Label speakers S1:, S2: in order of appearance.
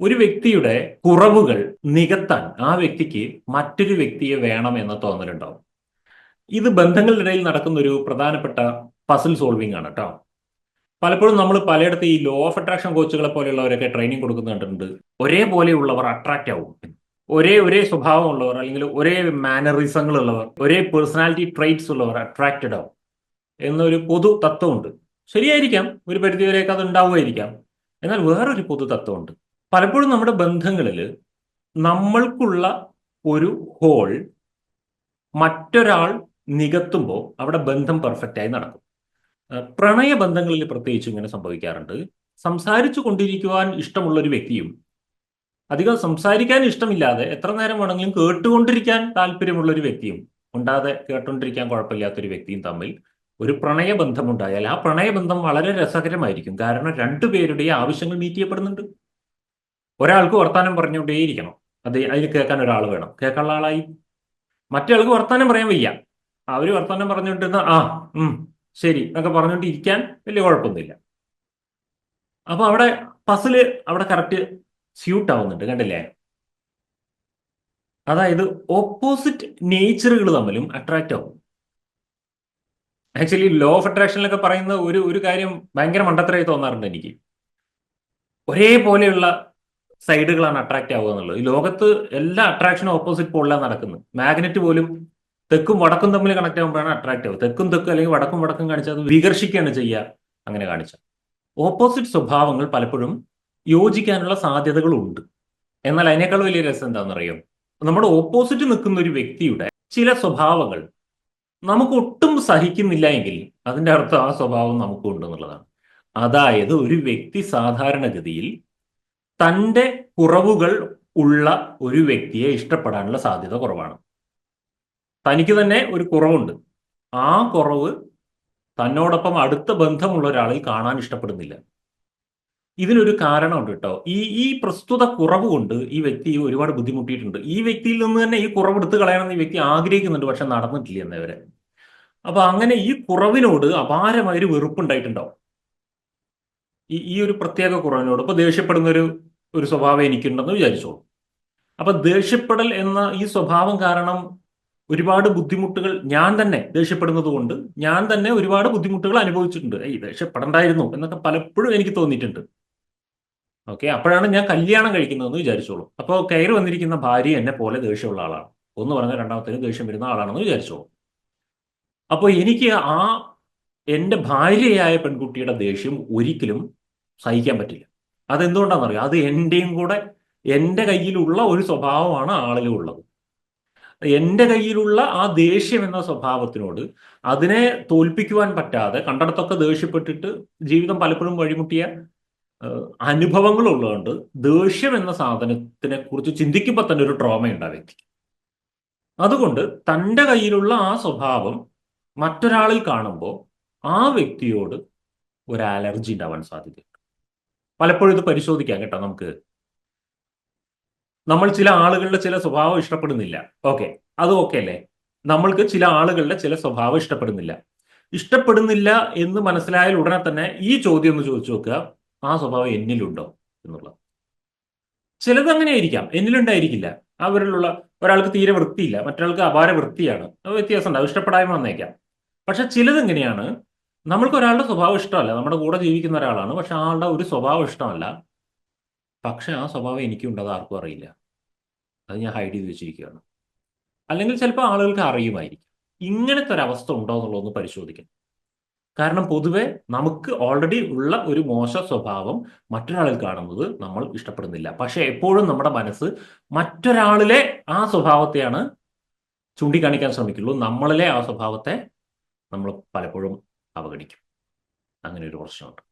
S1: ഒരു വ്യക്തിയുടെ കുറവുകൾ നികത്താൻ ആ വ്യക്തിക്ക് മറ്റൊരു വ്യക്തിയെ വേണം എന്ന തോന്നലുണ്ടാവും. ഇത് ബന്ധങ്ങളിനിടയിൽ നടക്കുന്ന ഒരു പ്രധാനപ്പെട്ട പസിൽ സോൾവിംഗ് ആണ് കേട്ടോ പലപ്പോഴും നമ്മൾ പലയിടത്ത് ഈ ലോ ഓഫ് അട്രാക്ഷൻ കോച്ചുകളെ പോലെയുള്ളവരൊക്കെ ട്രെയിനിങ് കൊടുക്കുന്ന കണ്ടിട്ടുണ്ട്. ഒരേപോലെയുള്ളവർ അട്രാക്റ്റ് ആവും. ഒരേ ഒരേ സ്വഭാവമുള്ളവർ അല്ലെങ്കിൽ ഒരേ മാനറിസങ്ങൾ ഉള്ളവർ ഒരേ പേഴ്സണാലിറ്റി ട്രൈറ്റ്സ് ഉള്ളവർ അട്രാക്റ്റഡ് ആവും എന്നൊരു പൊതു തത്വമുണ്ട്. ശരിയായിരിക്കാം. ഒരു പരിധിവരെയൊക്കെ അത് ഉണ്ടാവുമായിരിക്കാം. എന്നാൽ വേറൊരു പൊതു തത്വമുണ്ട്. പലപ്പോഴും നമ്മുടെ ബന്ധങ്ങളിൽ നമ്മൾക്കുള്ള ഒരു ഹോൾ മറ്റൊരാൾ നികത്തുമ്പോൾ അവിടെ ബന്ധം പെർഫെക്റ്റ് ആയി നടക്കും. പ്രണയ ബന്ധങ്ങളിൽ പ്രത്യേകിച്ച് ഇങ്ങനെ സംഭവിക്കാറുണ്ട്. സംസാരിച്ചു കൊണ്ടിരിക്കുവാൻ ഇഷ്ടമുള്ള ഒരു വ്യക്തിയും അധികം സംസാരിക്കാൻ ഇഷ്ടമില്ലാതെ എത്ര നേരം വേണമെങ്കിലും കേട്ടുകൊണ്ടിരിക്കാൻ താല്പര്യമുള്ള ഒരു വ്യക്തിയും ഉണ്ടാതെ കേട്ടുകൊണ്ടിരിക്കാൻ കുഴപ്പമില്ലാത്തൊരു വ്യക്തിയും തമ്മിൽ ഒരു പ്രണയബന്ധമുണ്ടായാൽ ആ പ്രണയബന്ധം വളരെ രസകരമായിരിക്കും. കാരണം രണ്ടുപേരുടെയും ആവശ്യങ്ങൾ മീറ്റ് ചെയ്യപ്പെടുന്നുണ്ട്. ഒരാൾക്ക് വർത്താനം പറഞ്ഞുകൊണ്ടേയിരിക്കണം. അത് അതിൽ കേൾക്കാൻ ഒരാൾ വേണം. കേൾക്കാനുള്ള ആളായി. മറ്റേ ആൾക്ക് വർത്താനം പറയാൻ വയ്യ. അവർ വർത്താനം പറഞ്ഞുകൊണ്ടിരുന്ന ആ ഉം ശരി എന്നൊക്കെ പറഞ്ഞുകൊണ്ട് ഇരിക്കാൻ വലിയ കുഴപ്പമൊന്നുമില്ല. അപ്പൊ അവിടെ പസിൽ അവിടെ കറക്റ്റ് സ്യൂട്ട് ആവുന്നുണ്ട് കണ്ടില്ലേ? അതായത് ഓപ്പോസിറ്റ് നേച്ചറുകൾ തമ്മിലും അട്രാക്റ്റ് ആവും. ആക്ച്വലി ലോ ഓഫ് അട്രാക്ഷനിലൊക്കെ പറയുന്ന ഒരു ഒരു കാര്യം ഭയങ്കര മണ്ടത്തരമായി തോന്നാറുണ്ട് എനിക്ക്. ഒരേപോലെയുള്ള സൈഡുകളാണ് അട്രാക്ട് ആവുക എന്നുള്ളത്. ഈ ലോകത്ത് എല്ലാ അട്രാക്ഷനും ഓപ്പോസിറ്റ് പോളിലാണ് നടക്കുന്നത്. മാഗ്നറ്റ് പോലും തെക്കും വടക്കും തമ്മിൽ കണക്ട് ആകുമ്പോഴാണ് അട്രാക്ട് ആവുക. തെക്കും തെക്കും അല്ലെങ്കിൽ വടക്കും വടക്കും കാണിച്ചാൽ അത് വികർഷിക്കുകയാണ് ചെയ്യുക അങ്ങനെ കാണിച്ചാൽ. ഓപ്പോസിറ്റ് സ്വഭാവങ്ങൾ പലപ്പോഴും യോജിക്കാനുള്ള സാധ്യതകളുണ്ട്. എന്നാൽ അതിനേക്കാൾ വലിയ രസം അറിയാം നമ്മുടെ ഓപ്പോസിറ്റ് നിൽക്കുന്ന ഒരു വ്യക്തിയുടെ ചില സ്വഭാവങ്ങൾ നമുക്ക് ഒട്ടും സഹിക്കുന്നില്ല എങ്കിൽ അതിന്റെ അർത്ഥം ആ സ്വഭാവം നമുക്കും ഉണ്ട് എന്നുള്ളതാണ്. അതായത് ഒരു വ്യക്തി സാധാരണഗതിയിൽ തന്റെ കുറവുകൾ ഉള്ള ഒരു വ്യക്തിയെ ഇഷ്ടപ്പെടാനുള്ള സാധ്യത കുറവാണ്. തനിക്ക് തന്നെ ഒരു കുറവുണ്ട്. ആ കുറവ് തന്നോടൊപ്പം അടുത്ത ബന്ധമുള്ള ഒരാളിൽ കാണാൻ ഇഷ്ടപ്പെടുന്നില്ല. ഇതിനൊരു കാരണമുണ്ട് കേട്ടോ. ഈ ഈ പ്രസ്തുത കുറവ് കൊണ്ട് ഈ വ്യക്തി ഒരുപാട് ബുദ്ധിമുട്ടിയിട്ടുണ്ട്. ഈ വ്യക്തിയിൽ നിന്ന് തന്നെ ഈ കുറവ് എടുത്തു കളയണമെന്ന് ഈ വ്യക്തി ആഗ്രഹിക്കുന്നുണ്ട് പക്ഷെ നടന്നിട്ടില്ല എന്നവരെ. അപ്പൊ അങ്ങനെ ഈ കുറവിനോട് അപാരമായൊരു വെറുപ്പുണ്ടായിട്ടുണ്ടാവും. ഈ ഈ ഒരു പ്രത്യേക കുറവിനോട്. ഇപ്പൊ ദേഷ്യപ്പെടുന്ന ഒരു ഒരു സ്വഭാവം എനിക്കുണ്ടെന്ന് വിചാരിച്ചോളൂ. അപ്പൊ ദേഷ്യപ്പെടൽ എന്ന ഈ സ്വഭാവം കാരണം ഒരുപാട് ബുദ്ധിമുട്ടുകൾ ഞാൻ തന്നെ ദേഷ്യപ്പെടുന്നത് കൊണ്ട് ഞാൻ തന്നെ ഒരുപാട് ബുദ്ധിമുട്ടുകൾ അനുഭവിച്ചിട്ടുണ്ട്. ഈ ദേഷ്യപ്പെടണ്ടായിരുന്നു എന്നൊക്കെ പലപ്പോഴും എനിക്ക് തോന്നിയിട്ടുണ്ട്. ഓക്കെ അപ്പോഴാണ് ഞാൻ കല്യാണം കഴിക്കുന്നതെന്ന് വിചാരിച്ചോളൂ. അപ്പോൾ കയറി വന്നിരിക്കുന്ന ഭാര്യ എന്നെ പോലെ ദേഷ്യമുള്ള ആളാണ്. ഒന്ന് പറഞ്ഞാൽ രണ്ടാമത്തേന് ദേഷ്യം വരുന്ന ആളാണെന്ന് വിചാരിച്ചോളൂ. അപ്പോൾ എനിക്ക് ആ എന്റെ ഭാര്യയായ പെൺകുട്ടിയുടെ ദേഷ്യം ഒരിക്കലും സഹിക്കാൻ പറ്റില്ല. അതെന്തുകൊണ്ടാണെന്നറിയോ അത് എന്റെയും കൂടെ എന്റെ കയ്യിലുള്ള ഒരു സ്വഭാവമാണ് ആളിലുള്ളത്. എന്റെ കയ്യിലുള്ള ആ ദേഷ്യം എന്ന സ്വഭാവത്തിനോട് അതിനെ തോൽപ്പിക്കുവാൻ പറ്റാതെ കണ്ടടത്തൊക്കെ ദേഷ്യപ്പെട്ടിട്ട് ജീവിതം പലപ്പോഴും വഴിമുട്ടിയ അനുഭവങ്ങളുള്ളതുകൊണ്ട് ദേഷ്യം എന്ന സാധനത്തിനെ കുറിച്ച് ചിന്തിക്കുമ്പോൾ തന്നെ ഒരു ട്രോമ ഉണ്ട് ആ വ്യക്തിക്ക് അതുകൊണ്ട് തന്റെ കയ്യിലുള്ള ആ സ്വഭാവം മറ്റൊരാളിൽ കാണുമ്പോൾ ആ വ്യക്തിയോട് ഒരു അലർജി ഉണ്ടാവാൻ സാധ്യതയുണ്ട്. പലപ്പോഴും ഇത് പരിശോധിക്കാം കേട്ടോ നമുക്ക്. നമ്മൾ ചില ആളുകളുടെ ചില സ്വഭാവം ഇഷ്ടപ്പെടുന്നില്ല. ഓക്കെ അത് ഓക്കെ അല്ലേ? നമ്മൾക്ക് ചില ആളുകളുടെ ചില സ്വഭാവം ഇഷ്ടപ്പെടുന്നില്ല. ഇഷ്ടപ്പെടുന്നില്ല എന്ന് മനസ്സിലായാൽ ഉടനെ തന്നെ ഈ ചോദ്യം ഒന്ന് ചോദിച്ചു നോക്കുക. ആ സ്വഭാവം എന്നിലുണ്ടോ എന്നുള്ളത്. ചിലത് അങ്ങനെ ആയിരിക്കാം. എന്നിലുണ്ടായിരിക്കില്ല. അവരിലുള്ള ഒരാൾക്ക് തീരെ വൃത്തിയില്ല. മറ്റൊരാൾക്ക് അപാര വൃത്തിയാണ്. വ്യത്യാസം ഉണ്ടാവും ഇഷ്ടപ്പെടായ്മ വന്നേക്കാം. പക്ഷെ ചിലത് എങ്ങനെയാണ്? നമ്മൾക്ക് ഒരാളുടെ സ്വഭാവം ഇഷ്ടമല്ല. നമ്മുടെ കൂടെ ജീവിക്കുന്ന ഒരാളാണ്. പക്ഷെ ആളുടെ ഒരു സ്വഭാവം ഇഷ്ടമല്ല. പക്ഷെ ആ സ്വഭാവം എനിക്കുണ്ട് അത് ആർക്കും അറിയില്ല. അത് ഞാൻ ഹൈഡ് ചെയ്ത് വെച്ചിരിക്കുകയാണ്. അല്ലെങ്കിൽ ചിലപ്പോൾ ആളുകൾക്ക് അറിയുമായിരിക്കും. ഇങ്ങനത്തെ ഒരു അവസ്ഥ ഉണ്ടോ എന്നുള്ളതൊന്ന് പരിശോധിക്കണം കാരണം പൊതുവെ നമുക്ക് ഓൾറെഡി ഉള്ള ഒരു മോശ സ്വഭാവം മറ്റൊരാളിൽ കാണുന്നത് നമ്മൾ ഇഷ്ടപ്പെടുന്നില്ല. പക്ഷെ എപ്പോഴും നമ്മുടെ മനസ്സ് മറ്റൊരാളിലെ ആ സ്വഭാവത്തെയാണ് ചൂണ്ടിക്കാണിക്കാൻ ശ്രമിക്കുള്ളൂ. നമ്മളിലെ ആ സ്വഭാവത്തെ നമ്മൾ പലപ്പോഴും അവഗണിക്കും. അങ്ങനെ ഒരു പ്രശ്നമുണ്ട്.